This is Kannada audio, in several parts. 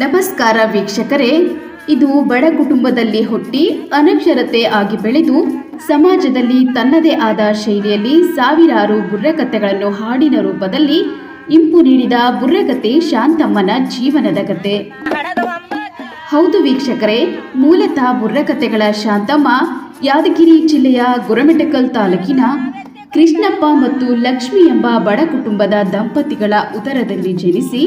ನಮಸ್ಕಾರ ವೀಕ್ಷಕರೇ, ಇದು ಬಡ ಕುಟುಂಬದಲ್ಲಿ ಹುಟ್ಟಿ ಅನಕ್ಷರತೆ ಆಗಿ ಬೆಳೆದು ಸಮಾಜದಲ್ಲಿ ತನ್ನದೇ ಆದ ಶೈಲಿಯಲ್ಲಿ ಸಾವಿರಾರು ಬುರ್ರಕತೆಗಳನ್ನು ಹಾಡಿನ ರೂಪದಲ್ಲಿ ಇಂಪು ನೀಡಿದ ಬುರ್ರಕತೆ ಶಾಂತಮ್ಮನ ಜೀವನದ ಕತೆ. ಹೌದು ವೀಕ್ಷಕರೇ, ಮೂಲತಃ ಬುರ್ರಕತೆಗಳ ಶಾಂತಮ್ಮ ಯಾದಗಿರಿ ಜಿಲ್ಲೆಯ ಗುರಮಿಟಕಲ್ ತಾಲೂಕಿನ ಕೃಷ್ಣಪ್ಪ ಮತ್ತು ಲಕ್ಷ್ಮಿ ಎಂಬ ಬಡ ಕುಟುಂಬದ ದಂಪತಿಗಳ ಉದರದಲ್ಲಿ ಜನಿಸಿ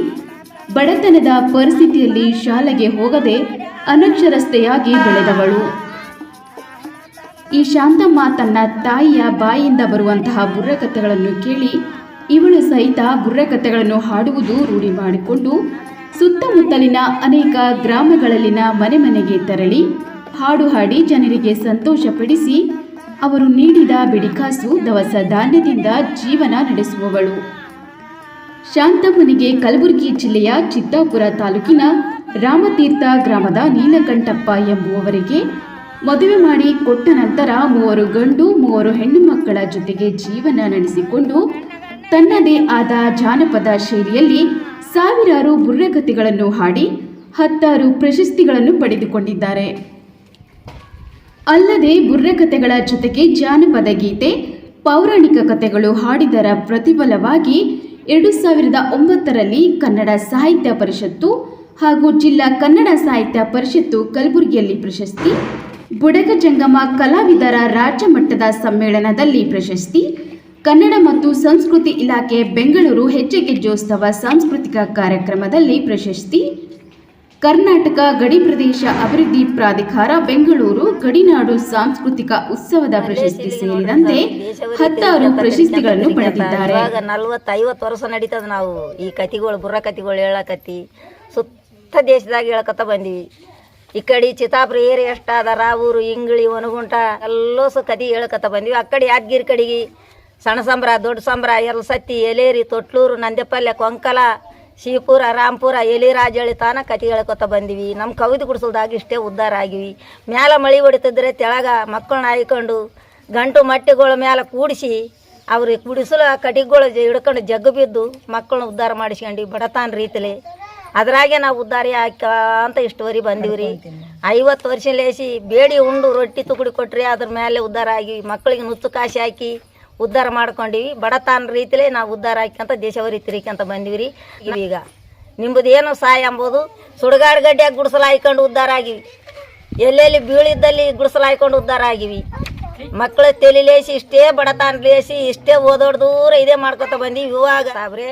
ಬಡತನದ ಪರಿಸ್ಥಿತಿಯಲ್ಲಿ ಶಾಲೆಗೆ ಹೋಗದೆ ಅನಕ್ಷರಸ್ಥೆಯಾಗಿ ಬೆಳೆದವಳು. ಈ ಶಾಂತಮ್ಮ ತನ್ನ ತಾಯಿಯ ಬಾಯಿಯಿಂದ ಬರುವಂತಹ ಬುರ್ರಕಥೆಗಳನ್ನು ಕೇಳಿ ಇವಳು ಸಹಿತ ಬುರ್ರಕಥೆಗಳನ್ನು ಹಾಡುವುದು ರೂಢಿ ಮಾಡಿಕೊಂಡು ಸುತ್ತಮುತ್ತಲಿನ ಅನೇಕ ಗ್ರಾಮಗಳಲ್ಲಿನ ಮನೆ ಮನೆಗೆ ತೆರಳಿ ಹಾಡು ಹಾಡಿ ಜನರಿಗೆ ಸಂತೋಷಪಡಿಸಿ ಅವರು ನೀಡಿದ ಬಿಡಿಕಾಸು ದವಸ ಧಾನ್ಯದಿಂದ ಜೀವನ ನಡೆಸುವವಳು. ಶಾಂತಮ್ಮನಿಗೆ ಕಲಬುರಗಿ ಜಿಲ್ಲೆಯ ಚಿತ್ತಾಪುರ ತಾಲೂಕಿನ ರಾಮತೀರ್ಥ ಗ್ರಾಮದ ನೀಲಕಂಠಪ್ಪ ಎಂಬುವವರಿಗೆ ಮದುವೆ ಮಾಡಿ ಕೊಟ್ಟ ನಂತರ ಮೂವರು ಗಂಡು, ಮೂವರು ಹೆಣ್ಣು ಮಕ್ಕಳ ಜೊತೆಗೆ ಜೀವನ ನಡೆಸಿಕೊಂಡು ತನ್ನದೇ ಆದ ಜಾನಪದ ಶೈಲಿಯಲ್ಲಿ ಸಾವಿರಾರು ಬುರ್ರಗತಿಗಳನ್ನು ಹಾಡಿ ಹತ್ತಾರು ಪ್ರಶಸ್ತಿಗಳನ್ನು ಪಡೆದುಕೊಂಡಿದ್ದಾರೆ. ಅಲ್ಲದೆ ಬುರ್ರಕತೆಗಳ ಜೊತೆಗೆ ಜಾನಪದ ಗೀತೆ, ಪೌರಾಣಿಕ ಕಥೆಗಳು ಹಾಡಿದರ ಪ್ರತಿಫಲವಾಗಿ ಎರಡು ಸಾವಿರದ ಒಂಬತ್ತರಲ್ಲಿ ಕನ್ನಡ ಸಾಹಿತ್ಯ ಪರಿಷತ್ತು ಹಾಗೂ ಜಿಲ್ಲಾ ಕನ್ನಡ ಸಾಹಿತ್ಯ ಪರಿಷತ್ತು ಕಲಬುರಗಿಯಲ್ಲಿ ಪ್ರಶಸ್ತಿ ಬುಡಗ ಜಂಗಮ ಕಲಾವಿದರ ರಾಜ್ಯ ಮಟ್ಟದ ಸಮ್ಮೇಳನದಲ್ಲಿ ಪ್ರಶಸ್ತಿ, ಕನ್ನಡ ಮತ್ತು ಸಂಸ್ಕೃತಿ ಇಲಾಖೆ ಬೆಂಗಳೂರು ಹೆಜ್ಜೆಗೆಜ್ಜೋತ್ಸವ ಸಾಂಸ್ಕೃತಿಕ ಕಾರ್ಯಕ್ರಮದಲ್ಲಿ ಪ್ರಶಸ್ತಿ ಕರ್ನಾಟಕ ಗಡಿ ಪ್ರದೇಶ ಅಭಿವೃದ್ಧಿ ಪ್ರಾಧಿಕಾರ ಬೆಂಗಳೂರು ಗಡಿನಾಡು ಸಾಂಸ್ಕೃತಿಕ ಉತ್ಸವದ ಪ್ರಶಸ್ತಿ ಸೇರಿದಂತೆ ಹತ್ತಾರು ಪ್ರಶಸ್ತಿಗಳನ್ನು ಪಡೆದಿದ್ದಾರೆ. ಇವಾಗ ನಲ್ವತ್ತು ಐವತ್ತು ವರ್ಷ ನಡೀತದ ನಾವು ಈ ಕತಿಗಳು ಬುರ್ರ ಕತಿಗಳು ಹೇಳಕತ್ತಿ. ಸುತ್ತ ದೇಶದಾಗ ಹೇಳಕತ್ತ ಬಂದೀವಿ. ಈ ಕಡೆ ಚಿತಾಪುರ ಏರಿ ಎಷ್ಟಾದ ರಾವೂರು ಇಂಗ್ಳಿ ಒನಗುಂಟ ಎಲ್ಲೋಸು ಕತಿ ಹೇಳಕತ್ತ ಬಂದೀವಿ. ಆ ಕಡೆ ಯಾದಗಿರಿ ಕಡೆಗೆ ಸಣ್ಣ ಸಂಬ್ರ ದೊಡ್ಡ ಸಂಬ್ರ ಎಲ್ಸತ್ತಿ ಎಲೇರಿ ತೊಟ್ಲೂರು ನಂದೆಪಲ್ಯ ಕೊಂಕಲ ಶಿವಪುರ ರಾಂಪುರ ಎಲಿರಾಜಳಿ ತಾನ ಕತೆ ಹೇಳ್ಕೊತ ಬಂದಿವಿ. ನಮ್ಮ ಕವಿದು ಗುಡಿಸಲ್ದಾಗ ಇಷ್ಟೇ ಉದ್ಧಾರ ಆಗಿವಿ. ಮ್ಯಾಲ ಮಳಿ ಹೊಡಿತಿದ್ರೆ ತೆಳಗ ಮಕ್ಕಳನ್ನ ಆಯ್ಕೊಂಡು ಗಂಟು ಮಟ್ಟಿಗಳ ಮ್ಯಾಲ ಕೂಡಿಸಿ ಅವ್ರಿಗೆ ಕುಡಿಸಲು ಕಟಿಗಳು ಹಿಡ್ಕೊಂಡು ಜಗ್ಗು ಬಿದ್ದು ಮಕ್ಕಳನ್ನ ಉದ್ಧಾರ ಮಾಡಿಸ್ಕೊಂಡು ಬಡತಾನ ರೀತಿಲಿ. ಅದ್ರಾಗೆ ನಾವು ಉದ್ಧಾರ ಹಾಕ ಅಂತ ಬಂದೀವಿ ರೀ ಐವತ್ತು ವರ್ಷ ಲೇಸಿ ಬೇಡಿ ಉಂಡು ರೊಟ್ಟಿ ತುಗುಡಿ ಕೊಟ್ರಿ ಅದ್ರ ಮೇಲೆ ಉದ್ಧಾರ ಆಗಿವಿ. ಮಕ್ಕಳಿಗೆ ನುಚ್ಚು ಕಾಶಿ ಹಾಕಿ ಉದ್ಧಾರ ಮಾಡ್ಕೊಂಡಿವಿ. ಬಡತನ ರೀತಿಲೇ ನಾವು ಉದ್ಧಾರ ಹಾಕ್ಯಂತ ದೇಶವರಿ ತಿರಿಕಂತ ರೀ ಈಗ ನಿಮ್ಮದು ಏನು ಸಹಾಯ ಅಂಬೋದು? ಸುಡುಗಾಡು ಗಡ್ಡೆಯಾಗಿ ಗುಡಿಸಲು ಹಾಯ್ಕೊಂಡು ಉದ್ಧಾರ ಆಗಿವಿ. ಎಲ್ಲೆಲ್ಲಿ ಬೀಳಿದ್ದಲ್ಲಿ ಗುಡಿಸಲು ಹಾಯ್ಕೊಂಡು ಉದ್ಧಾರ ಆಗಿವಿ. ಮಕ್ಕಳ ತೆಲಿಲೇಸಿ ಇಷ್ಟೇ ಬಡತನ ಲೇಸಿ ಇಷ್ಟೇ ಓದೋಡ್ ದೂರ ಇದೇ ಮಾಡ್ಕೊತ ಬಂದೀವಿ ಇವಾಗ. ಸಾಬ್ರೆ,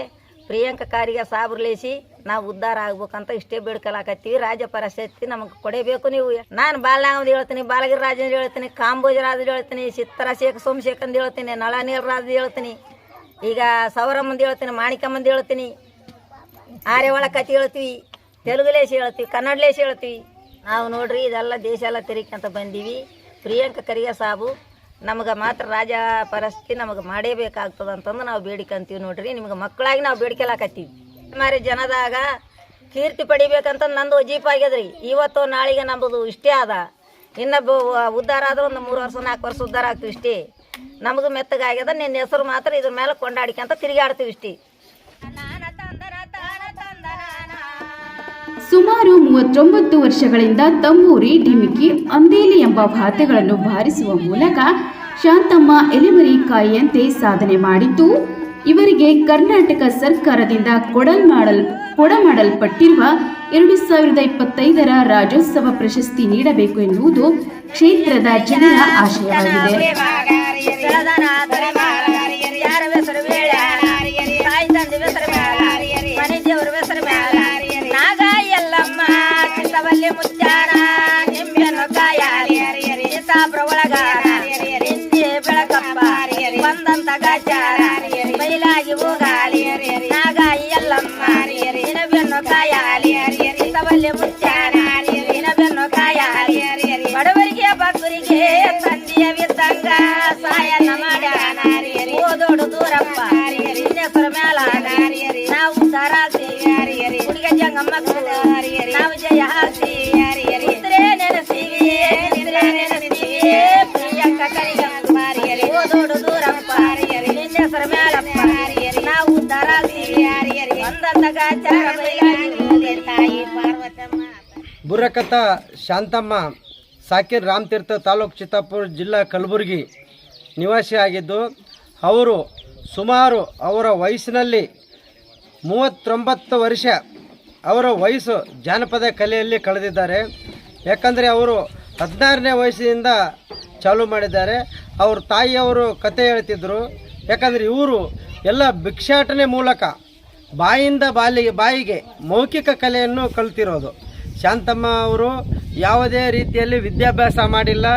ಪ್ರಿಯಾಂಕ ಕಾರಿಗೆ ಸಾಬ್ರು ಲೇಸಿ ನಾವು ಉದ್ಧಾರ ಆಗ್ಬೇಕಂತ ಇಷ್ಟೇ ಬೇಡ್ಕಲಾಕತ್ತೀವಿ ರಾಜ್ಯ ಪರಿಸ್ಥಿತಿ ನಮಗೆ ಕೊಡಬೇಕು ನೀವು. ನಾನು ಬಾಲನಾಗದ ಹೇಳ್ತೀನಿ, ಬಾಲಗಿರಿ ರಾಜೇಂದ್ರ ಹೇಳ್ತೀನಿ, ಕಾಂಬೋಜ ರಾಜ ಹೇಳ್ತೀನಿ, ಚಿತ್ತರ ಶೇಖ ಸೋಮಶೇಖ ಅಂತ ಹೇಳ್ತೀನಿ ನಳನೀರ್ ರಾಜ ಹೇಳ್ತೀನಿ, ಈಗ ಸೌರಮ್ಮಂದು ಹೇಳ್ತೀನಿ ಮಾಣಿಕಮ್ಮಂದು ಹೇಳ್ತೀನಿ, ಆರ್ಯವಳ ಕತೆ ಹೇಳ್ತೀವಿ ತೆಲುಗುಲೇಸಿ ಹೇಳ್ತೀವಿ ಕನ್ನಡಲೇಸಿ ಹೇಳ್ತೀವಿ. ನಾವು ನೋಡ್ರಿ ಇದೆಲ್ಲ ದೇಶ ಎಲ್ಲ ಅಂತ ಬಂದೀವಿ. ಪ್ರಿಯಾಂಕ ಕರಿಯ ಸಾಬು, ನಮಗೆ ಮಾತ್ರ ರಾಜ ಪರಿಸ್ಥಿತಿ ನಮಗೆ ಮಾಡೇಬೇಕಾಗ್ತದೆ ಅಂತಂದು ನಾವು ಬೇಡಿಕಂತೀವಿ ನೋಡ್ರಿ. ನಿಮ್ಗೆ ಮಕ್ಕಳಾಗಿ ನಾವು ಬೇಡಿಕೆಲಾಕತ್ತೀವಿ ಮಾರಿ ಜನದಾಗ ಕೀರ್ತಿ ಪಡಿಬೇಕಂತ ನಂದು ಅಜೀಪ್ ಆಗ್ಯದ್ರಿ. ಇವತ್ತು ನಾಳೆಗೆ ನಮ್ಮದು ಇಷ್ಟೇ ಅದ. ಇನ್ನೊಬ್ಬ ಉದ್ಧಾರ ಆದ್ರೆ ಒಂದು ಮೂರು ವರ್ಷ, ನಾಲ್ಕು ವರ್ಷ ಉದ್ಧಾರ ಆಗ್ತೀವಿ ಇಷ್ಟೇ. ನಮಗೂ ಮೆತ್ತಗಾಗ್ಯದ ನಿನ್ನ ಹೆಸರು ಮಾತ್ರ ಇದ್ರ ಮೇಲೆ ಕೊಂಡಾಡಿಕೊಂತ ತಿರುಗಾಡ್ತೀವಿ ಇಷ್ಟೇ. ಸುಮಾರು ಮೂವತ್ತೊಂಬತ್ತು ವರ್ಷಗಳಿಂದ ತಂಬೂರಿ ಡಿಮಿಕಿ ಅಂದೇಲಿ ಎಂಬ ಭಾತೆಗಳನ್ನು ಬಾರಿಸುವ ಮೂಲಕ ಶಾಂತಮ್ಮ ಎಲೆಮರಿ ಕಾಯಿಯಂತೆ ಸಾಧನೆ ಮಾಡಿದ್ದು ಇವರಿಗೆ ಕರ್ನಾಟಕ ಸರ್ಕಾರದಿಂದ ಕೊಡಲ್ ಮಾಡಲ್, ಕೊಡಮಾಡಲ್ಪಟ್ಟಿರುವ ಎರಡು ಸಾವಿರದ ಇಪ್ಪತ್ತೈದರ ರಾಜ್ಯೋತ್ಸವ ಪ್ರಶಸ್ತಿ ನೀಡಬೇಕು ಎನ್ನುವುದು ಕ್ಷೇತ್ರದ ಜನರ ಆಶಯವಾಗಿದೆ. ನಾಗ ಎಲ್ಲಮ್ಮ ಚಿತ್ತವಲ್ಲಿ ಮುಚ್ಚಾರ ನಿಂಬೆನ್ನು ಕಾಯಾರಿ ಚಿತ್ತಾಪುರ ಬಯಲಾಗಿ ಹೋಗಾಲಿ ನಾಗ ಎಲ್ಲಮ್ಮ ನಿನಬೆನ್ನು ಕಾಯಾಲಿ ಚಿತ್ತವಲ್ಲಿ ಮುಚ್ಚಾರ ನಿನಬೆನ್ನು ಕಾಯಾಲಿ ಬಡವರಿಗೆ ಬಕ್ಕರಿಗೆ ತಂದೆಯವಿದ್ದಂಗ ಸಾಯನ ಮಾಡ್ಯಾನ ಓದೋಡು ದೂರಪ್ಪ ಹೆಸರು ಮ್ಯಾಲ ನಾವು ಉದ್ಧಾರ ಆಗ್ತೀವಿ ಹುಡುಗ ಜಂಗಮ್ಮ ನಾವು ಜಯ ಹಾಕ್ತೀವಿ ಇದ್ರೆ ನೆನೆಸ್ತೀವಿ ಇದ್ರೆ ನೆನೆಸ್ತೀವಿ ಪ್ರಿಯಂಕ ಕರಿಗಮ್ಮ ಓದೋಡು ದೂರಪ್ಪ ನಿನ್ನ ಹೆಸರು ಬುರ್ರಕಥ ಶಾಂತಮ್ಮ, ಸಾಕಿರ್ ರಾಮತೀರ್ಥ ತಾಲೂಕು ಚಿತ್ತಾಪುರ ಜಿಲ್ಲಾ ಕಲಬುರಗಿ ನಿವಾಸಿಯಾಗಿದ್ದು ಅವರು ಸುಮಾರು ಅವರ ವಯಸ್ಸಿನಲ್ಲಿ ಮೂವತ್ತೊಂಬತ್ತು ವರ್ಷ, ಅವರ ವಯಸ್ಸು ಜಾನಪದ ಕಲೆಯಲ್ಲಿ ಕಳೆದಿದ್ದಾರೆ. ಯಾಕಂದರೆ ಅವರು ಹದಿನಾರನೇ ವಯಸ್ಸಿನಿಂದ ಚಾಲೂ ಮಾಡಿದ್ದಾರೆ. ಅವ್ರ ತಾಯಿಯವರು ಕತೆ ಹೇಳ್ತಿದ್ದರು ಯಾಕಂದರೆ ಇವರು ಎಲ್ಲ ಭಿಕ್ಷಾಟನೆ ಮೂಲಕ ಬಾಯಿಂದ ಬಾಲಿಗೆ, ಬಾಯಿಗೆ ಮೌಖಿಕ ಕಲೆಯನ್ನು ಕಲ್ತಿರೋದು. ಶಾಂತಮ್ಮ ಅವರು ಯಾವುದೇ ರೀತಿಯಲ್ಲಿ ವಿದ್ಯಾಭ್ಯಾಸ ಮಾಡಿಲ್ಲ,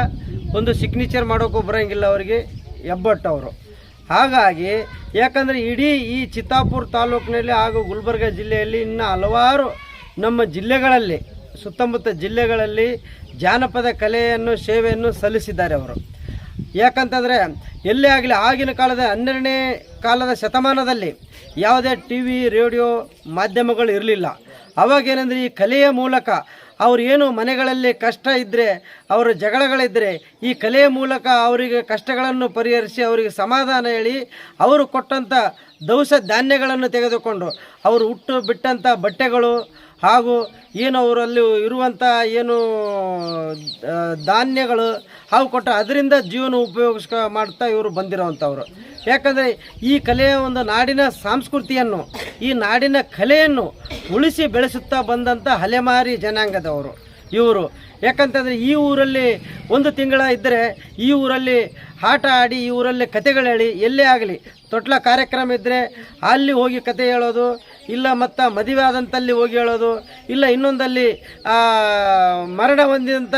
ಒಂದು ಸಿಗ್ನೇಚರ್ ಮಾಡೋಕ್ಕೂ ಬರೋಂಗಿಲ್ಲ ಅವರಿಗೆ ಹೆಬ್ಬಟ್ಟು ಅವರು ಹಾಗಾಗಿ, ಯಾಕಂದರೆ ಇಡೀ ಈ ಚಿತ್ತಾಪುರ ತಾಲೂಕಿನಲ್ಲಿ ಹಾಗೂ ಗುಲ್ಬರ್ಗ ಜಿಲ್ಲೆಯಲ್ಲಿ ಇನ್ನು ಹಲವಾರು ನಮ್ಮ ಜಿಲ್ಲೆಗಳಲ್ಲಿ, ಸುತ್ತಮುತ್ತ ಜಿಲ್ಲೆಗಳಲ್ಲಿ ಜಾನಪದ ಕಲೆಯನ್ನು, ಸೇವೆಯನ್ನು ಸಲ್ಲಿಸಿದ್ದಾರೆ ಅವರು. ಯಾಕಂತಂದರೆ, ಎಲ್ಲೇ ಆಗಲಿ ಆಗಿನ ಕಾಲದ ಹನ್ನೆರಡನೇ ಕಾಲದ ಶತಮಾನದಲ್ಲಿ ಯಾವುದೇ ಟಿ ರೇಡಿಯೋ ಮಾಧ್ಯಮಗಳು ಇರಲಿಲ್ಲ. ಅವಾಗೇನೆಂದರೆ ಈ ಕಲೆಯ ಮೂಲಕ ಅವ್ರು ಏನು ಮನೆಗಳಲ್ಲಿ ಕಷ್ಟ ಇದ್ದರೆ ಅವರ ಜಗಳಗಳಿದ್ದರೆ ಈ ಕಲೆಯ ಮೂಲಕ ಅವರಿಗೆ ಕಷ್ಟಗಳನ್ನು ಪರಿಹರಿಸಿ ಅವರಿಗೆ ಸಮಾಧಾನ ಹೇಳಿ, ಅವರು ಕೊಟ್ಟಂಥ ದವಸ ಧಾನ್ಯಗಳನ್ನು ತೆಗೆದುಕೊಂಡು ಅವರು ಹುಟ್ಟು ಬಿಟ್ಟಂಥ ಬಟ್ಟೆಗಳು ಹಾಗೂ ಏನು ಅವರಲ್ಲಿ ಇರುವಂಥ ಏನು ಧಾನ್ಯಗಳು ಹಾವು ಕೊಟ್ಟ ಅದರಿಂದ ಜೀವನ ಉಪಯೋಗಿಸ್ಕ ಮಾಡ್ತಾ ಇವರು ಬಂದಿರೋವಂಥವ್ರು ಯಾಕಂದರೆ ಈ ಕಲೆಯ ಒಂದು ನಾಡಿನ ಸಂಸ್ಕೃತಿಯನ್ನು, ಈ ನಾಡಿನ ಕಲೆಯನ್ನು ಉಳಿಸಿ ಬೆಳೆಸುತ್ತಾ ಬಂದಂಥ ಅಲೆಮಾರಿ ಜನಾಂಗದವರು. ಇವರು. ಯಾಕಂತಂದರೆ ಈ ಊರಲ್ಲಿ ಒಂದು ತಿಂಗಳ ಇದ್ದರೆ ಈ ಊರಲ್ಲಿ ಆಟ ಆಡಿ, ಈ ಊರಲ್ಲಿ ಕತೆಗಳು ಹೇಳಿ ಎಲ್ಲೇ ಆಗಲಿ, ತೊಟ್ಲ ಕಾರ್ಯಕ್ರಮ ಇದ್ದರೆ ಅಲ್ಲಿ ಹೋಗಿ ಕತೆ ಹೇಳೋದು, ಇಲ್ಲ ಮತ್ತು ಮದುವೆ ಆದಂತಲ್ಲಿ ಹೋಗಿ ಹೇಳೋದು, ಇಲ್ಲ ಇನ್ನೊಂದಲ್ಲಿ ಮರಣ ಹೊಂದಿದಂಥ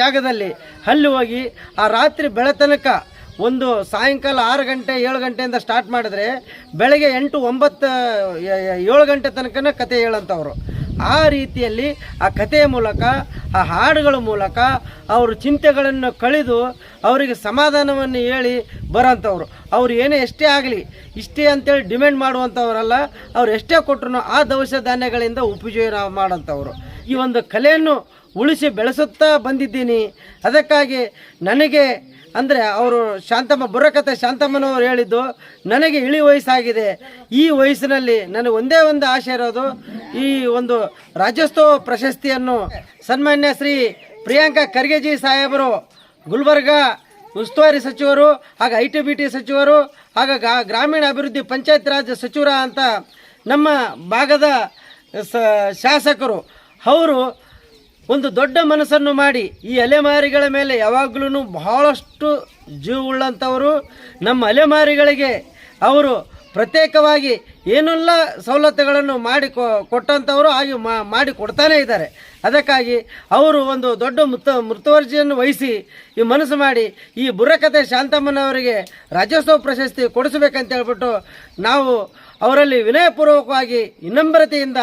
ಜಾಗದಲ್ಲಿ ಅಲ್ಲಿ ಹೋಗಿ ಆ ರಾತ್ರಿ ಬೆಳತನಕ ಒಂದು ಸಾಯಂಕಾಲ ಆರು ಗಂಟೆ, ಏಳು ಗಂಟೆಯಿಂದ ಸ್ಟಾರ್ಟ್ ಮಾಡಿದ್ರೆ ಬೆಳಗ್ಗೆ ಎಂಟು ಒಂಬತ್ತು ಏಳು ಗಂಟೆ ತನಕನೇ ಕತೆ ಹೇಳೋಂಥವ್ರು. ಆ ರೀತಿಯಲ್ಲಿ ಆ ಕಥೆಯ ಮೂಲಕ, ಆ ಹಾಡುಗಳ ಮೂಲಕ ಅವರು ಚಿಂತೆಗಳನ್ನು ಕಳೆದು ಅವರಿಗೆ ಸಮಾಧಾನವನ್ನು ಹೇಳಿ ಬರೋಂಥವ್ರು. ಅವ್ರು ಏನೇ ಎಷ್ಟೇ ಆಗಲಿ, ಇಷ್ಟೇ ಅಂತೇಳಿ ಡಿಮ್ಯಾಂಡ್ ಮಾಡುವಂಥವ್ರಲ್ಲ, ಅವ್ರು ಎಷ್ಟೇ ಕೊಟ್ಟರು ಆ ದವಸ ಧಾನ್ಯಗಳಿಂದ ಉಪಯೋಗ ಮಾಡೋಂಥವ್ರು ಈ ಒಂದು ಕಲೆಯನ್ನು ಉಳಿಸಿ ಬೆಳೆಸುತ್ತಾ ಬಂದಿದ್ದೀನಿ. ಅದಕ್ಕಾಗಿ ನನಗೆ ಅಂದರೆ ಅವರು ಶಾಂತಮ್ಮ ಬುರಕತೆ ಶಾಂತಮ್ಮನವರು ಹೇಳಿದ್ದು, ನನಗೆ ಇಳಿ ವಯಸ್ಸಾಗಿದೆ. ಈ ವಯಸ್ಸಿನಲ್ಲಿ ನನಗೆ ಒಂದೇ ಒಂದು ಆಸೆ ಇರೋದು, ಈ ಒಂದು ರಾಜ್ಯೋತ್ಸವ ಪ್ರಶಸ್ತಿಯನ್ನು ಸನ್ಮಾನ್ಯ ಶ್ರೀ ಪ್ರಿಯಾಂಕಾ ಖರ್ಗೆಜಿ ಸಾಹೇಬರು, ಗುಲ್ಬರ್ಗ ಉಸ್ತುವಾರಿ ಸಚಿವರು ಹಾಗೆ ಐ ಟಿ ಬಿ ಟಿ ಸಚಿವರು ಹಾಗೆ ಗಾ- ಗ್ರಾಮೀಣ ಅಭಿವೃದ್ಧಿ ಪಂಚಾಯತ್ ರಾಜ್ ಸಚಿವರ ಅಂತ ನಮ್ಮ ಭಾಗದ ಸ, ಶಾಸಕರು. ಅವರು ಒಂದು ದೊಡ್ಡ ಮನಸ್ಸನ್ನು ಮಾಡಿ ಈ ಅಲೆಮಾರಿಗಳ ಮೇಲೆ ಯಾವಾಗಲೂ ಬಹಳಷ್ಟು ಜೀವವುಳ್ಳಂಥವರು ನಮ್ಮ ಅಲೆಮಾರಿಗಳಿಗೆ ಅವರು ಪ್ರತ್ಯೇಕವಾಗಿ ಏನೆಲ್ಲ ಸವಲತ್ತುಗಳನ್ನು ಮಾಡಿ ಕೊಟ್ಟಂಥವರು ಮಾ- ಮಾಡಿ ಕೊಡ್ತಾನೇ ಇದ್ದಾರೆ. ಅದಕ್ಕಾಗಿ ಅವರು ಒಂದು ದೊಡ್ಡ ಮೃತ ಮೃತವರ್ಜಿಯನ್ನು ವಹಿಸಿ ಈ ಮನಸ್ಸು ಮಾಡಿ ಈ ಬುರಕತೆ ಶಾಂತಮ್ಮನವರಿಗೆ ರಾಜ್ಯೋತ್ಸವ ಪ್ರಶಸ್ತಿ ಕೊಡಿಸಬೇಕಂತ ಹೇಳ್ಬಿಟ್ಟು ನಾವು ಅವರಲ್ಲಿ ವಿನಯಪೂರ್ವಕವಾಗಿ ವಿನಮ್ರತೆಯಿಂದ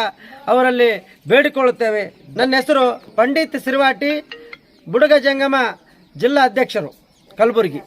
ಅವರಲ್ಲಿ ಬೇಡಿಕೊಳ್ಳುತ್ತೇವೆ. ನನ್ನ ಹೆಸರು ಪಂಡಿತ್ ಸಿರಿವಾಟಿ ಬುಡಗ ಜಂಗಮ ಜಿಲ್ಲಾ ಅಧ್ಯಕ್ಷರು ಕಲಬುರಗಿ.